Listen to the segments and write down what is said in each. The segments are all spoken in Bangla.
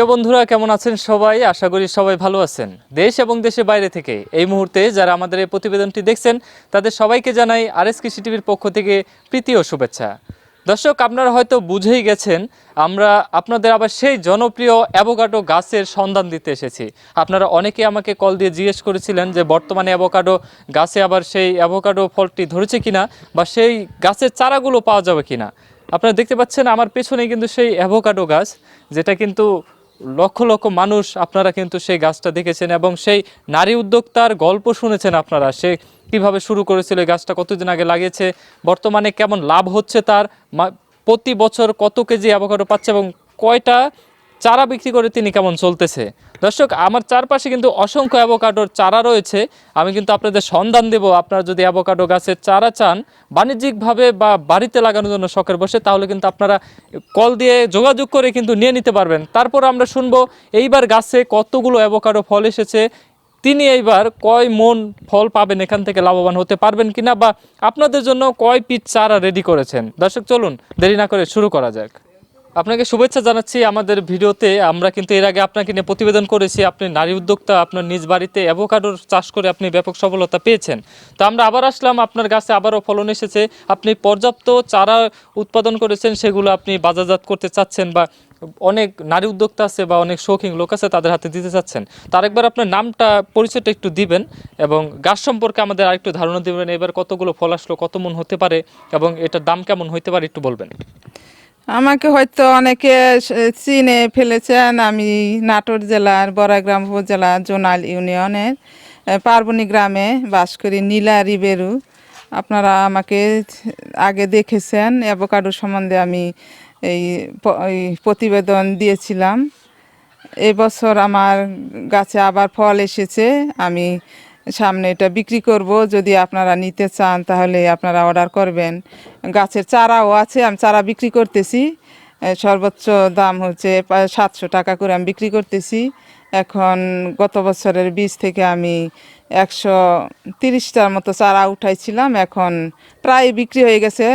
প্রিয় বন্ধুরা, কেমন আছেন সবাই? আশা করি সবাই ভালো আছেন। দেশ এবং দেশের বাইরে থেকে এই মুহূর্তে যারা আমাদের এই প্রতিবেদনটি দেখছেন, তাদের সবাইকে জানাই আর এস কৃষি টিভির পক্ষ থেকে প্রীতি ও শুভেচ্ছা। দর্শক, আপনারা হয়তো বুঝেই গেছেন, আমরা আপনাদের আবার সেই জনপ্রিয় অ্যাভোকাডো গাছের সন্ধান দিতে এসেছি। আপনারা অনেকে আমাকে কল দিয়ে জিজ্ঞেস করেছিলেন যে, বর্তমানে অ্যাভোকাডো গাছে আবার সেই অ্যাভোকাডো ফলটি ধরেছে কিনা বা সেই গাছের চারাগুলো পাওয়া যাবে কিনা। আপনারা দেখতে পাচ্ছেন, আমার পেছনে কিন্তু সেই অ্যাভোকাডো গাছ, যেটা কিন্তু লক্ষ লক্ষ মানুষ আপনারা কিন্তু সেই গাছটা দেখেছেন এবং সেই নারী উদ্যোক্তার গল্প শুনেছেন আপনারা। সে কীভাবে শুরু করেছিল গাছটা, কতদিন আগে লাগিয়েছে, বর্তমানে কেমন লাভ হচ্ছে তার প্রতি বছর কত কেজি অ্যাভোকাডো পাচ্ছে এবং কয়টা চারা বিক্রি করে তিনি কেমন চলতেছে? দর্শক, আমার চারপাশে কিন্তু অসংখ্য অ্যাভোকাডোর চারা রয়েছে। আমি কিন্তু আপনাদের সন্ধান দেব। আপনারা যদি অ্যাভোকাডো গাছের চারা চান, বাণিজ্যিকভাবে বা বাড়িতে লাগানোর জন্য শখের বসে, তাহলে কিন্তু আপনারা কল দিয়ে যোগাযোগ করে কিন্তু নিয়ে নিতে পারবেন। তারপর আমরা শুনব, এইবার গাছে কতগুলো অ্যাভোকাডো ফল এসেছে? তিনি এইবার কয় মন ফল পাবেন? এখান থেকে লাভবান হতে পারবেন কিনা? বা আপনাদের জন্য কয় পিস চারা রেডি করেছেন? দর্শক, চলুন, দেরি না করে শুরু করা যাক। আপনাকে শুভেচ্ছা জানাচ্ছি আমাদের ভিডিওতে। আমরা কিন্তু এর আগে আপনাকে নিয়ে প্রতিবেদন করেছি, আপনি নারী উদ্যোক্তা, আপনার নিজ বাড়িতে অ্যাভোকাডোর চাষ করে আপনি ব্যাপক সফলতা পেয়েছেন। তো আমরা আবার আসলাম, আপনার গাছে আবারও ফলন এসেছে। আপনি পর্যাপ্ত চারা উৎপাদন করেছেন, সেগুলো আপনি বাজারজাত করতে চাচ্ছেন বা অনেক নারী উদ্যোক্তা আছে বা অনেক শৌখিন লোক আছে, তাদের হাতে দিতে চাচ্ছেন। তার একবার আপনার নামটা, পরিচয়টা একটু দিবেন এবং গাছ সম্পর্কে আমাদের আরেকটু ধারণা দিবেন। এবার কতগুলো ফল আসলো, কত মন হতে পারে এবং এটার দাম কেমন হতে পারে একটু বলবেন। আমাকে হয়তো অনেকে চিনে ফেলেছেন আমি নাটোর জেলার বড়াগ্রাম উপজেলা জোনাল ইউনিয়নের পার্বণী গ্রামে বাস করি নীলা রিবেরু। আপনারা আমাকে আগে দেখেছেন, অ্যাভোকাডো সম্বন্ধে আমি এই প্রতিবেদন দিয়েছিলাম। এবছর আমার গাছে আবার ফল এসেছে, আমি সামনে এটা বিক্রি করব। যদি আপনারা নিতে চান, তাহলে আপনারা অর্ডার করবেন। গাছের চারাও আছে, আমি চারা বিক্রি করতেছি। সর্বোচ্চ দাম হচ্ছে সাতশো টাকা করে আমি বিক্রি করতেছি। এখন গত বছরের বীজ থেকে আমি একশো তিরিশটার মতো চারা উঠাইছিলাম। এখন প্রায় বিক্রি হয়ে গেছে,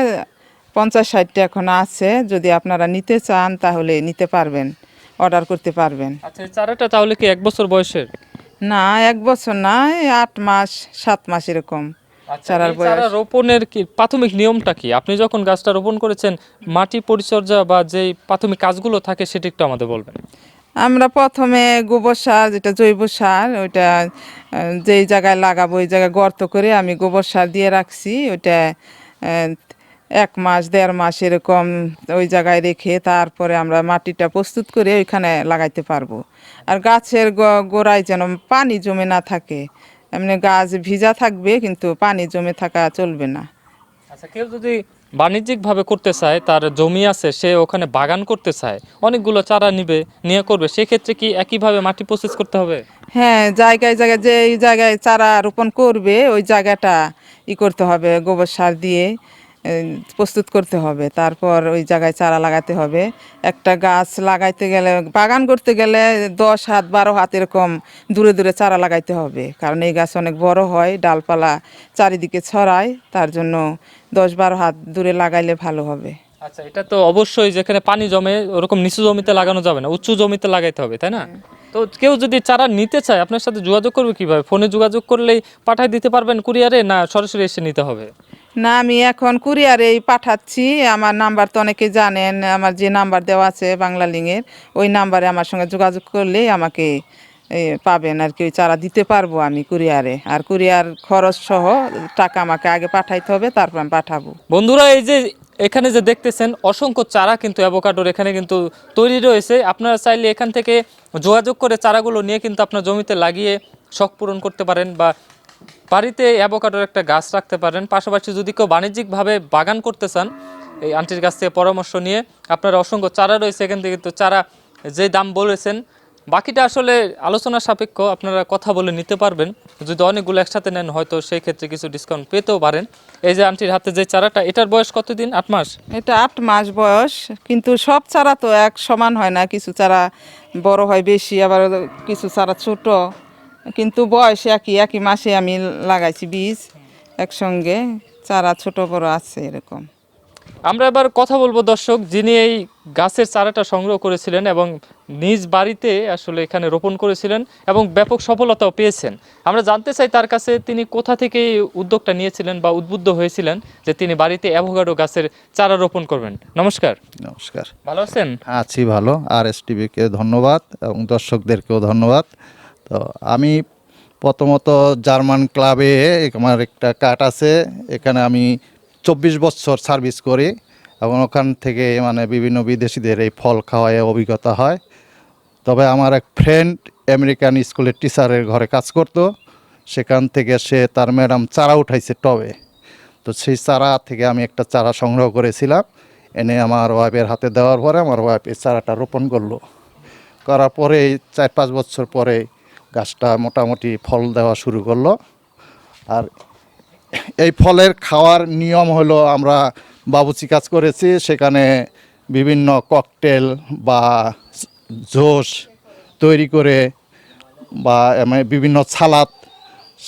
পঞ্চাশ ষাটটা এখন আছে। যদি আপনারা নিতে চান, তাহলে নিতে পারবেন অর্ডার করতে পারবেন। আচ্ছা চারাটা তাহলে কি এক বছর বয়সের? না এক বছর না আট মাস সাত মাস এরকম। চারার চারা বয়স। রোপণের কি প্রাথমিক নিয়মটা কি? আপনি যখন গাছটা রোপণ করেছেন মাটি পরিচর্যা বা যেই প্রাথমিক কাজগুলো থাকে সেটা একটু আমাদের বলবেন। আমরা প্রথমে গোবর সার যেটা জৈব সার ওইটা যেই জায়গায় লাগাবো ওই জায়গায় গর্ত করে আমি গোবর সার দিয়ে রাখছি। ওইটা এক মাস দেড় মাস এরকম ওই জায়গায় রেখে তারপরে আমরা মাটিটা প্রস্তুত করে ওইখানে লাগাইতে পারব। আর গাছের গোড়ায় যেন পানি জমে না থাকে। এমনি গাছ ভিজা থাকবে কিন্তু পানি জমে থাকা চলবে না। আচ্ছা কেউ যদি বাণিজ্যিকভাবে করতে চায় তার জমি আছে সে ওখানে বাগান করতে চায় অনেকগুলো চারা নিবে নিয়ে করবে সেক্ষেত্রে কি একইভাবে মাটি প্রসেস করতে হবে? হ্যাঁ জায়গায় জায়গায় যে জায়গায় চারা রোপণ করবে ওই জায়গাটা ই করতে হবে গোবর সার দিয়ে। প্রস্তুত করতে হবে। তারপর ওই জায়গায় চারা লাগাতে হবে। একটা গাছ লাগাইতে গেলে বাগান করতে গেলে দশ হাত বারো হাত এরকম দূরে দূরে চারা লাগাইতে হবে। কারণ এই গাছ অনেক বড় হয় ডালপালা চারিদিকে ছড়ায় তার জন্য দশ বারো হাত দূরে লাগাইলে ভালো হবে। আচ্ছা এটা তো অবশ্যই যেখানে পানি জমে ওরকম নিচু জমিতে লাগানো যাবে না উঁচু জমিতে লাগাইতে হবে তাই না? তো কেউ যদি চারা নিতে চায় আপনার সাথে যোগাযোগ করবে কীভাবে? ফোনে যোগাযোগ করলেই পাঠায় দিতে পারবেন কুরিয়ারে না সরাসরি এসে নিতে হবে? না আমি এখন কুরিয়ারেই পাঠাচ্ছি। আমার নাম্বার তো অনেকে জানেন আমার যে নাম্বার দেওয়া আছে বাংলা লিঙ্কের ওই নাম্বারে আমার সঙ্গে যোগাযোগ করলেই আমাকে পাবেন আর কি ওই চারা দিতে পারব আমি কুরিয়ারে। আর কুরিয়ার খরচ সহ টাকা আমাকে আগে পাঠাইতে হবে তারপর আমি পাঠাবো। বন্ধুরা এই যে এখানে যে দেখতেছেন, অসংখ্য চারা কিন্তু অ্যাভোকাডোর এখানে কিন্তু তৈরি রয়েছে। আপনারা চাইলে এখান থেকে যোগাযোগ করে চারাগুলো নিয়ে কিন্তু আপনার জমিতে লাগিয়ে শখ পূরণ করতে পারেন বা বাড়িতে অ্যাভোকাডোর একটা গাছ রাখতে পারেন। পাশাপাশি যদি কেউ বাণিজ্যিকভাবে বাগান করতে চান, এই আন্টির কাছ থেকে পরামর্শ নিয়ে আপনার অসংখ্য চারা রয়েছে। এখান থেকে কিন্তু চারা যে দাম বলেছেন বাকিটা আসলে আলোচনা সাপেক্ষ, আপনারা কথা বলে নিতে পারবেন। যদি অনেকগুলো একসাথে নেন, হয়তো সেই ক্ষেত্রে কিছু ডিসকাউন্ট পেতেও পারেন। এই যে আন্টির হাতে যে চারাটা, এটার বয়স কতদিন? আট মাস? এটা আট মাস বয়স, কিন্তু সব চারা তো এক সমান হয় না। কিছু চারা বড় হয় বেশি, আবার কিছু চারা ছোট। কিন্তু বয়স একই একই মাসে আমি লাগাইছি বীজ। একসঙ্গে চারা ছোট বড় আছে এরকম। আমরা এবার কথা বলব দর্শক যিনি এই গাছের চারাটা সংগ্রহ করেছিলেন এবং নিজ বাড়িতে আসলে এখানে রোপণ করেছিলেন এবং ব্যাপক সফলতাও পেয়েছেন। আমরা জানতে চাই তার কাছে তিনি কোথা থেকে এই উদ্যোগটা নিয়েছিলেন বা উদ্বুদ্ধ হয়েছিলেন যে তিনি বাড়িতে অ্যাভোকাডো গাছের চারা রোপণ করবেন। নমস্কার। নমস্কার। ভালো আছেন? আছি ভালো। আর এস টিভিকে ধন্যবাদ এবং দর্শকদেরকেও ধন্যবাদ। তো আমি প্রথমত জার্মান ক্লাবে আমার একটা কার্ড আছে এখানে আমি চব্বিশ বছর সার্ভিস করি এবং ওখান থেকে মানে বিভিন্ন বিদেশিদের এই ফল খাওয়ায় অভিজ্ঞতা হয়। তবে আমার এক ফ্রেন্ড আমেরিকান স্কুলের টিচারের ঘরে কাজ করতো। সেখান থেকে সে তার ম্যাডাম চারা উঠাইছে টবে। তো সেই চারা থেকে আমি একটা চারা সংগ্রহ করেছিলাম। এনে আমার ওয়াইফের হাতে দেওয়ার পরে আমার ওয়াইফ এই চারাটা রোপণ করল। করার পরে চার পাঁচ বছর পরে গাছটা মোটামুটি ফল দেওয়া শুরু করল। আর এই ফলের খাওয়ার নিয়ম হলো আমরা বাবুচি কাজ করেছি, সেখানে বিভিন্ন ককটেল বা জোশ তৈরি করে বা বিভিন্ন সালাদ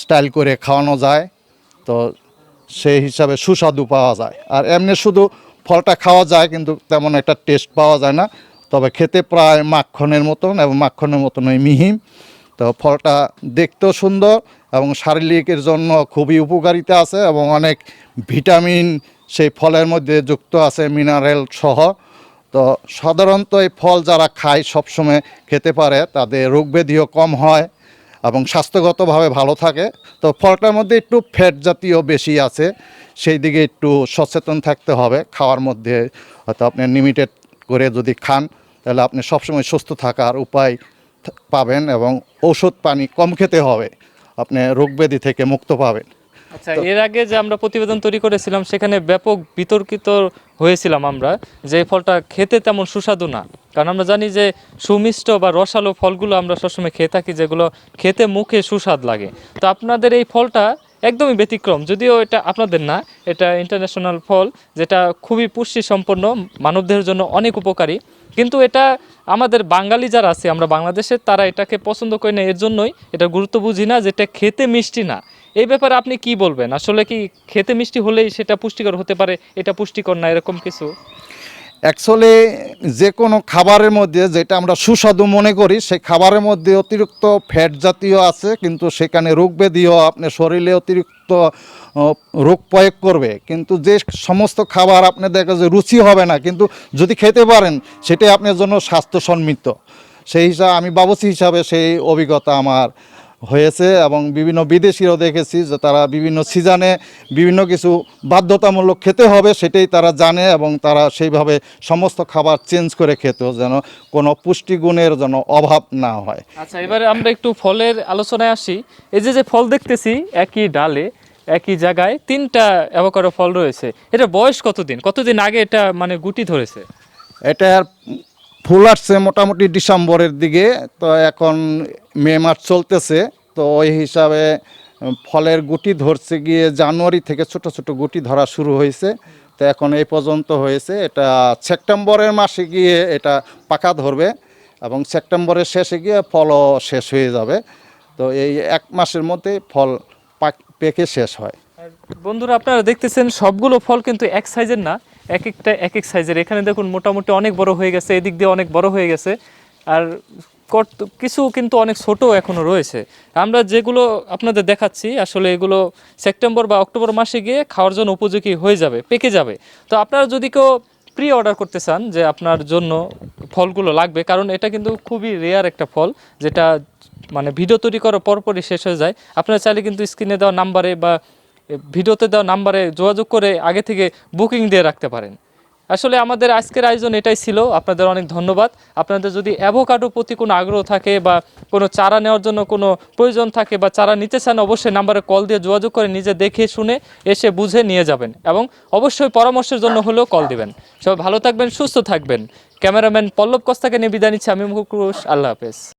স্টাইল করে খাওয়ানো যায়। তো সেই হিসাবে সুস্বাদু পাওয়া যায়। আর এমনি শুধু ফলটা খাওয়া যায়, কিন্তু তেমন একটা টেস্ট পাওয়া যায় না। তবে খেতে প্রায় মাখনের মতন এবং মাখনের মতন ওই মিহিম। তো ফলটা দেখতেও সুন্দর এবং শারীরিকের জন্য খুবই উপকারিতা আছে এবং অনেক ভিটামিন সেই ফলের মধ্যে যুক্ত আছে মিনারেল সহ। তো সাধারণত এই ফল যারা খায় সবসময় খেতে পারে, তাদের রোগ ব্যাধিও কম হয় এবং স্বাস্থ্যগতভাবে ভালো থাকে। তো ফলটার মধ্যে একটু ফ্যাট জাতীয় বেশি আছে, সেই দিকে একটু সচেতন থাকতে হবে। খাওয়ার মধ্যে হয়তো আপনি লিমিটেড করে যদি খান, তাহলে আপনি সবসময় সুস্থ থাকার উপায় পাবেন এবং ঔষধ পানি কম খেতে হবে। আপনি রোগ ব্যাধি থেকে মুক্ত পাবেন। আচ্ছা এর আগে যে আমরা প্রতিবেদন তৈরি করেছিলাম সেখানে ব্যাপক বিতর্কিত হয়েছিলাম আমরা যে এই ফলটা খেতে তেমন সুস্বাদু না। কারণ আমরা জানি যে সুমিষ্ট বা রসালো ফলগুলো আমরা সবসময় খেয়ে থাকি যেগুলো খেতে মুখে সুস্বাদ লাগে। তো আপনাদের এই ফলটা একদমই ব্যতিক্রম যদিও এটা আপনাদের না এটা ইন্টারন্যাশনাল ফল যেটা খুবই পুষ্টি সম্পন্ন মানবদেহের জন্য অনেক উপকারী। কিন্তু এটা আমাদের বাঙালি যারা আছে, আমরা বাংলাদেশের তারা এটাকে পছন্দ করি না। এর জন্যই এটা গুরুত্ব বুঝি না যে এটা খেতে মিষ্টি না। এই ব্যাপারে আপনি কি বলবেন? আসলে কি খেতে মিষ্টি হলেই সেটা পুষ্টিকর হতে পারে, এটা পুষ্টিকর না, এরকম কিছু? অ্যাকচুয়ালি যে কোনো খাবারের মধ্যে যেটা আমরা সুস্বাদু মনে করি, সেই খাবারের মধ্যে অতিরিক্ত ফ্যাট জাতীয় আছে, কিন্তু সেখানে রোগ ব্যাধিও আপনার শরীরে অতিরিক্ত রোগ প্রয়োগ করবে। কিন্তু যে সমস্ত খাবার আপনি দেখা যে রুচি হবে না, কিন্তু যদি খেতে পারেন, সেটাই আপনার জন্য স্বাস্থ্যসম্মিত সেই হিসাবে আমি বাবুসি হিসাবে সেই অভিজ্ঞতা আমার। হয়েছে এবং বিভিন্ন বিদেশিরাও দেখেছি যে তারা বিভিন্ন সিজনে বিভিন্ন কিছু বাধ্যতামূলক খেতে হবে সেটাই তারা জানে এবং তারা সেইভাবে সমস্ত খাবার চেঞ্জ করে খেত যেন কোনো পুষ্টিগুণের যেন অভাব না হয়। আচ্ছা এবারে আমরা একটু ফলের আলোচনায় আসি। এই যে যে ফল দেখতেছি একই ডালে একই জায়গায় তিনটা অ্যাভোকাডো ফল রয়েছে। এটা বয়স কতদিন? কতদিন আগে এটা মানে গুটি ধরেছে? এটার ফুল আসছে মোটামুটি ডিসেম্বরের দিকে, তো এখন মে মাস চলতেছে, তো ওই হিসাবে ফলের গুটি ধরছে গিয়ে জানুয়ারি থেকে ছোট ছোট গুটি ধরা শুরু হয়েছে, তো এখন এই পর্যন্ত হয়েছে, এটা সেপ্টেম্বরের মাসে গিয়ে এটা পাকা ধরবে এবং সেপ্টেম্বরের শেষে গিয়ে ফলও শেষ হয়ে যাবে, তো এই এক মাসের মধ্যে ফল পাক, পেকে শেষ হয়। বন্ধুরা, আপনারা দেখতেছেন সবগুলো ফল কিন্তু এক সাইজের না এক একটা, এক এক সাইজের এখানে দেখুন মোটামুটি অনেক বড় হয়ে গেছে, এদিক দিয়ে অনেক বড় হয়ে গেছে। আর কিছু কিন্তু অনেক ছোট এখনও রয়েছে। আমরা যেগুলো আপনাদের দেখাচ্ছি, আসলে এগুলো সেপ্টেম্বর বা অক্টোবর মাসে গিয়ে খাওয়ার জন্য উপযোগী হয়ে যাবে, পেকে যাবে। তো আপনারা যদি কেউ প্রি অর্ডার করতে চান যে আপনার জন্য ফলগুলো লাগবে, কারণ এটা কিন্তু খুবই রেয়ার একটা ফল, যেটা মানে ভিডিও তৈরি করার পরপরই শেষ হয়ে যায়। আপনারা চাইলে কিন্তু স্ক্রিনে দেওয়া নাম্বারে বা ভিডিওতে দেওয়া নাম্বারে যোগাযোগ করে আগে থেকে বুকিং দিয়ে রাখতে পারেন। আসলে আমাদের আজকের আয়োজন এটাই ছিল। আপনাদের অনেক ধন্যবাদ। আপনাদের যদি অ্যাভোকাডো প্রতি কোনো আগ্রহ থাকে বা কোনো চারা নেওয়ার জন্য কোনো প্রয়োজন থাকে বা চারা নিতে চান, অবশ্যই নাম্বারে কল দিয়ে যোগাযোগ করে নিজে দেখে শুনে এসে বুঝে নিয়ে যাবেন এবং অবশ্যই পরামর্শের জন্য হলেও কল দিবেন। সবাই ভালো থাকবেন, সুস্থ থাকবেন। ক্যামেরাম্যান পল্লব কস্তাকে নিয়ে বিদায় নিচ্ছি। আমি মুকুশ আল্লাহ হাফেজ।